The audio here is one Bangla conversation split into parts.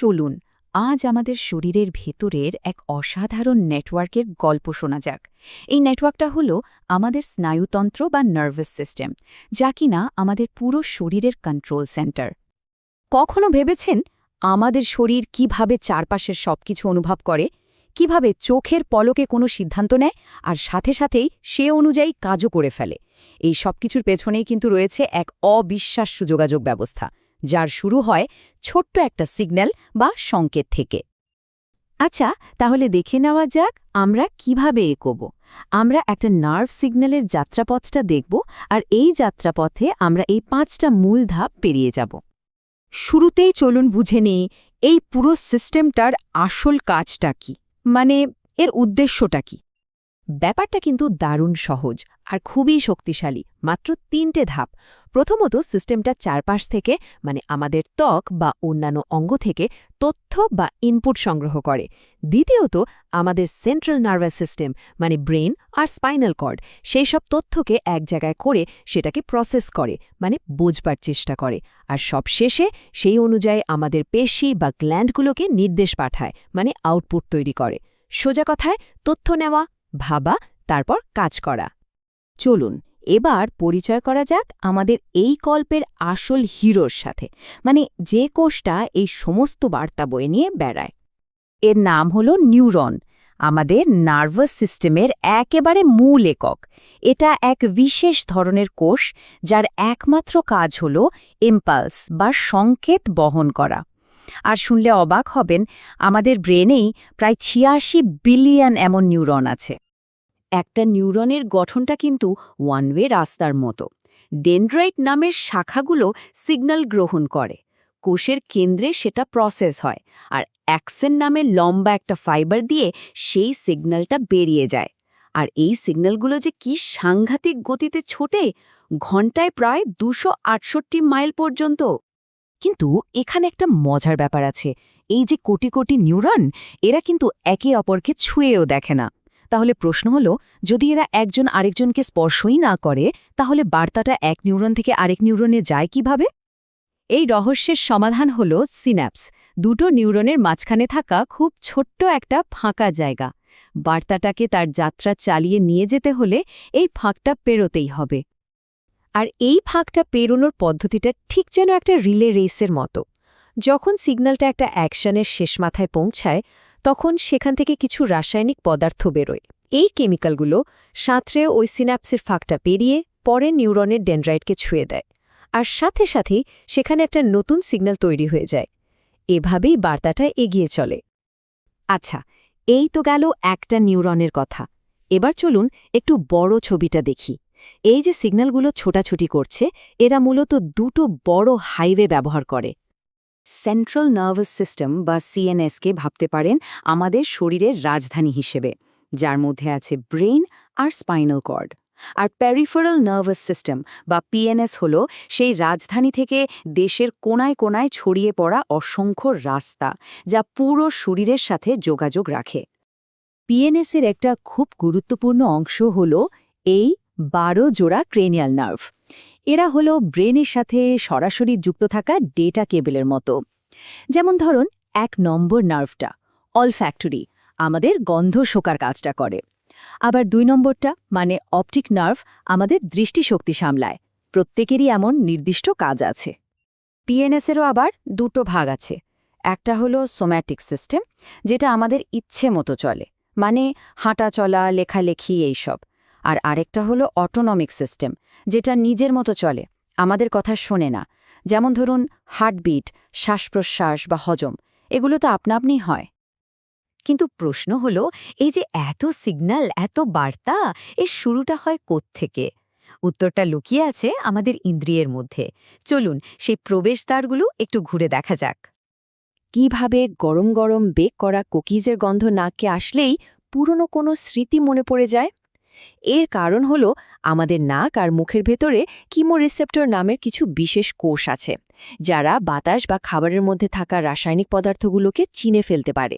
চলুন, আজ আমাদের শরীরের ভেতরের এক অসাধারণ নেটওয়ার্কের গল্প শোনা যাক। এই নেটওয়ার্কটা হলো আমাদের স্নায়ুতন্ত্র বা নার্ভাস সিস্টেম, যা কিনা আমাদের পুরো শরীরের কন্ট্রোল সেন্টার। কখনো ভেবেছেন আমাদের শরীর কীভাবে চারপাশের সবকিছু অনুভব করে, কীভাবে চোখের পলকে কোনো সিদ্ধান্ত নেয়, আর সাথে সাথেই সে অনুযায়ী কাজও করে ফেলে? এই সবকিছুর পেছনেই কিন্তু রয়েছে এক অবিশ্বাস্য যোগাযোগ ব্যবস্থা। যার শুরু হয় ছোট্ট একটা সিগন্যাল বা সংকেত থেকে। আচ্ছা তাহলে দেখে নেওয়া যাক আমরা কীভাবে এগোব। আমরা একটা নার্ভ সিগন্যালের যাত্রাপথটা দেখব আর এই যাত্রাপথে আমরা এই পাঁচটা মূল ধাপ পেরিয়ে যাব। শুরুতেই চলুন বুঝে নিই এই পুরো সিস্টেমটার আসল কাজটা কি। মানে এর উদ্দেশ্যটা কি। ব্যাপারটা কিন্তু দারুণ সহজ আর খুবই শক্তিশালী, মাত্র তিনটে ধাপ। প্রথমত সিস্টেমটা চারপাশ থেকে মানে আমাদের ত্বক বা অন্যান্য অঙ্গ থেকে তথ্য বা ইনপুট সংগ্রহ করে। দ্বিতীয়ত, আমাদের সেন্ট্রাল নার্ভাস সিস্টেম মানে ব্রেন আর স্পাইনাল কর্ড সেই সব তথ্যকে এক জায়গায় করে সেটাকে প্রসেস করে মানে বোঝবার চেষ্টা করে। আর সব শেষে সেই অনুযায়ী আমাদের পেশি বা গ্ল্যান্ডগুলোকে নির্দেশ পাঠায় মানে আউটপুট তৈরি করে। সোজা কথায়, তথ্য নেওয়া ভাবা, তারপর কাজ করা। চলুন, এবার পরিচয় করা যাক আমাদের এই কল্পের আসল হিরোর সাথে মানে যে কোষটা এই সমস্ত বার্তা বয়ে নিয়ে বেড়ায়। এর নাম হল নিউরন, আমাদের নার্ভাস সিস্টেমের একেবারে মূল একক। এটা এক বিশেষ ধরনের কোষ, যার একমাত্র কাজ হল ইম্পালস বা সংকেত বহন করা। আর শুনলে অবাক হবেন, আমাদের ব্রেনেই প্রায় ছিয়াশি বিলিয়ন এমন নিউরন আছে। একটা নিউরনের গঠনটা কিন্তু ওয়ান ওয়ে রাস্তার মতো। ডেন্ড্রাইট নামের শাখাগুলো সিগন্যাল গ্রহণ করে। কোষের কেন্দ্রে সেটা প্রসেস হয় আর অ্যাক্সেন নামে লম্বা একটা ফাইবার দিয়ে সেই সিগন্যালটা বেরিয়ে যায়। আর এই সিগন্যালগুলো যে কি সাংঘাতিক গতিতে ছোটে, ঘন্টায় প্রায় দুশো মাইল পর্যন্ত। কিন্তু এখানে একটা মজার ব্যাপার আছে। এই যে কোটি কোটি নিউরন, এরা কিন্তু একে অপরকে ছুঁয়েও দেখে না। তাহলে প্রশ্ন হলো, যদি এরা একজন আরেকজনকে স্পর্শই না করে, তাহলে বার্তাটা এক নিউরন থেকে আরেক নিউরনে যায় কীভাবে? এই রহস্যের সমাধান হল সিন্যাপস, দুটো নিউরনের মাঝখানে থাকা খুব ছোট্ট একটা ফাঁকা জায়গা। বার্তাটাকে তার যাত্রা চালিয়ে নিয়ে যেতে হলে এই ফাঁকটা পেরোতেই হবে। আর এই ফাঁকটা পেরোনোর পদ্ধতিটা ঠিক যেন একটা রিলে রেসের মতো। যখন সিগন্যালটা একটা অ্যাকশনের শেষ মাথায় পৌঁছায়, তখন সেখান থেকে কিছু রাসায়নিক পদার্থ বেরোয়। এই কেমিক্যালগুলো সাঁতরে ওই সিন্যাপসের ফাঁকটা পেরিয়ে পরে নিউরনের ডেন্ড্রাইটকে ছুঁয়ে দেয়। আর সাথে সাথেই সেখানে একটা নতুন সিগন্যাল তৈরি হয়ে যায়। এভাবেই বার্তাটা এগিয়ে চলে। আচ্ছা এই তো গেল একটা নিউরনের কথা। এবার চলুন একটু বড় ছবিটা দেখি। এই যে সিগন্যালগুলো ছোটাছুটি করছে, এরা মূলত দুটো বড় হাইওয়ে ব্যবহার করে। সেন্ট্রাল নার্ভাস সিস্টেম বা সিএনএসকে ভাবতে পারেন আমাদের শরীরের রাজধানী হিসেবে, যার মধ্যে আছে ব্রেন আর স্পাইনাল কর্ড। আর প্যারিফারাল নার্ভাস সিস্টেম বা পিএনএস হল সেই রাজধানী থেকে দেশের কোনায় কোনায় ছড়িয়ে পড়া অসংখ্য রাস্তা, যা পুরো শরীরের সাথে যোগাযোগ রাখে। পিএনএসের একটা খুব গুরুত্বপূর্ণ অংশ হল এই বারো জোড়া ক্রেনিয়াল নার্ভ। এরা হলো ব্রেনের সাথে সরাসরি যুক্ত থাকা ডেটা কেবলের মতো। যেমন ধরুন, এক নম্বর নার্ভটা অল ফ্যাক্টরি আমাদের গন্ধ শোকার কাজটা করে। আবার দুই নম্বরটা মানে অপটিক নার্ভ, আমাদের দৃষ্টিশক্তি সামলায়। প্রত্যেকেরই এমন নির্দিষ্ট কাজ আছে। পিএনএসেরও আবার দুটো ভাগ আছে। একটা হলো সোম্যাটিক সিস্টেম যেটা আমাদের ইচ্ছে মতো চলে। মানে হাঁটা চলা, লেখালেখি, এইসব। আর আরেকটা হলো অটোনমিক সিস্টেম যেটা নিজের মতো চলে, আমাদের কথা শোনে না। যেমন ধরুন হার্টবিট শ্বাস-প্রশ্বাস বা হজম, এগুলো তো আপনা হয়। কিন্তু প্রশ্ন হলো, এই যে এত সিগন্যাল এত বার্তা, এর শুরুটা হয় থেকে উত্তরটা লুকিয়ে আছে আমাদের ইন্দ্রিয়ের মধ্যে। চলুন, সেই প্রবেশদ্বারগুলো একটু ঘুরে দেখা যাক। কীভাবে গরম গরম বেক করা কুকিজের গন্ধ নাককে আসলেই পুরনো কোনো স্মৃতি মনে পড়ে যায়? এর কারণ হল আমাদের নাক আর মুখের ভেতরে কিমোরিসেপ্টর নামের কিছু বিশেষ কোষ আছে, যারা বাতাস বা খাবারের মধ্যে থাকা রাসায়নিক পদার্থগুলোকে চিনে ফেলতে পারে।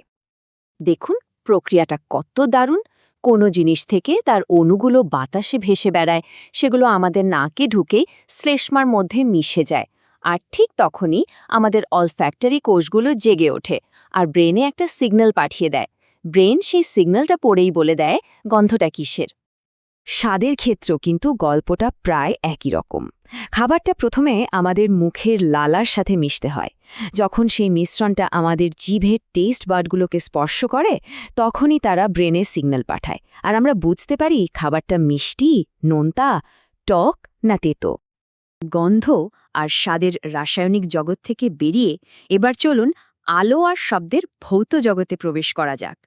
দেখুন প্রক্রিয়াটা কত দারুণ! কোনো জিনিস থেকে তার অণুগুলো বাতাসে ভেসে বেড়ায়, সেগুলো আমাদের নাকে ঢুকেই শ্লেষ্মার মধ্যে মিশে যায়, আর ঠিক তখনই আমাদের অলফ্যাক্টরি কোষগুলো জেগে ওঠে আর ব্রেনে একটা সিগন্যাল পাঠিয়ে দেয়। ব্রেন সেই সিগন্যালটা পড়েই বলে দেয় গন্ধটা কিসের? স্বাদের ক্ষেত্র কিন্তু গল্পটা প্রায় একই রকম। খাবারটা প্রথমে আমাদের মুখের লালার সাথে মিশতে হয়। যখন সেই মিশ্রণটা আমাদের জিভের টেস্ট বার্ডগুলোকে স্পর্শ করে, তখনই তারা ব্রেনে সিগন্যাল পাঠায়। আর আমরা বুঝতে পারি খাবারটা মিষ্টি, নোনতা, টক না তেতো। গন্ধ আর স্বাদের রাসায়নিক জগৎ থেকে বেরিয়ে এবার চলুন আলো আর শব্দের ভৌত জগতে প্রবেশ করা যাক।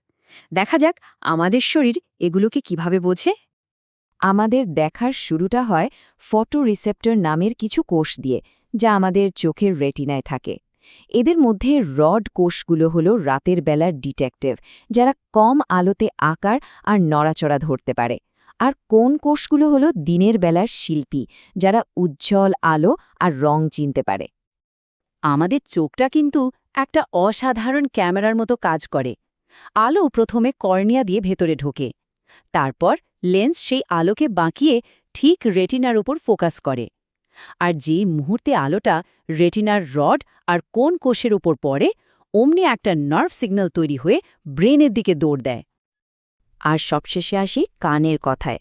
দেখা যাক আমাদের শরীর এগুলোকে কীভাবে বোঝে। আমাদের দেখার শুরুটা হয় ফটো রিসেপ্টর নামের কিছু কোষ দিয়ে, যা আমাদের চোখের রেটিনায় থাকে। এদের মধ্যে রড কোষগুলো হলো রাতের বেলার ডিটেকটিভ, যারা কম আলোতে আকার আর নড়াচড়া ধরতে পারে। আর কোন কোষগুলো হলো দিনের বেলার শিল্পী, যারা উজ্জ্বল আলো আর রং চিনতে পারে। আমাদের চোখটা কিন্তু একটা অসাধারণ ক্যামেরার মতো কাজ করে। আলো প্রথমে কর্নিয়া দিয়ে ভেতরে ঢোকে। তারপর লেন্স সেই আলোকে বাঁকিয়ে ঠিক রেটিনার উপর ফোকাস করে। আর যে মুহূর্তে আলোটা রেটিনার রড আর কোন কোষের উপর পড়ে, অমনি একটা নার্ভ সিগন্যাল তৈরি হয়ে ব্রেনের দিকে দৌড় দেয়। আর সবশেষে আসি কানের কথায়।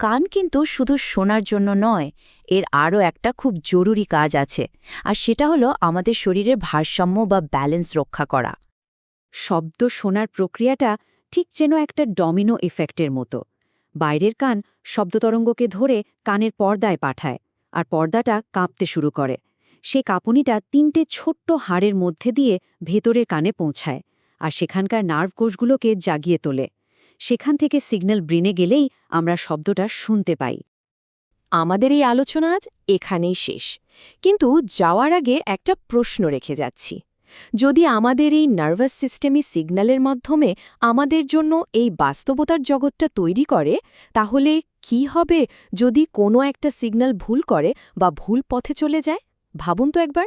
কান কিন্তু শুধু শোনার জন্য নয়, এর আরও একটা খুব জরুরি কাজ আছে, আর সেটা হলো আমাদের শরীরের ভারসাম্য বা ব্যালেন্স রক্ষা করা। শব্দ শোনার প্রক্রিয়াটা ঠিক যেন একটা ডমিনো এফেক্টের মতো। বাইরের কান শব্দতরঙ্গকে ধরে কানের পর্দায় পাঠায় আর পর্দাটা কাঁপতে শুরু করে। সে কাঁপুনিটা তিনটে ছোট্ট হাড়ের মধ্যে দিয়ে ভেতরের কানে পৌঁছায় আর সেখানকার নার্ভ কোষগুলোকে জাগিয়ে তোলে। সেখান থেকে সিগন্যাল ব্রেনে গেলেই আমরা শব্দটা শুনতে পাই। আমাদের এই আলোচনা আজ এখানেই শেষ। কিন্তু যাওয়ার আগে একটা প্রশ্ন রেখে যাচ্ছি। যদি আমাদের এই নার্ভাস সিস্টেমই সিগন্যালের মাধ্যমে আমাদের জন্য এই বাস্তবতার জগৎটা তৈরি করে, তাহলে কি হবে যদি কোনো একটা সিগন্যাল ভুল করে বা ভুল পথে চলে যায়? ভাবুন তো একবার।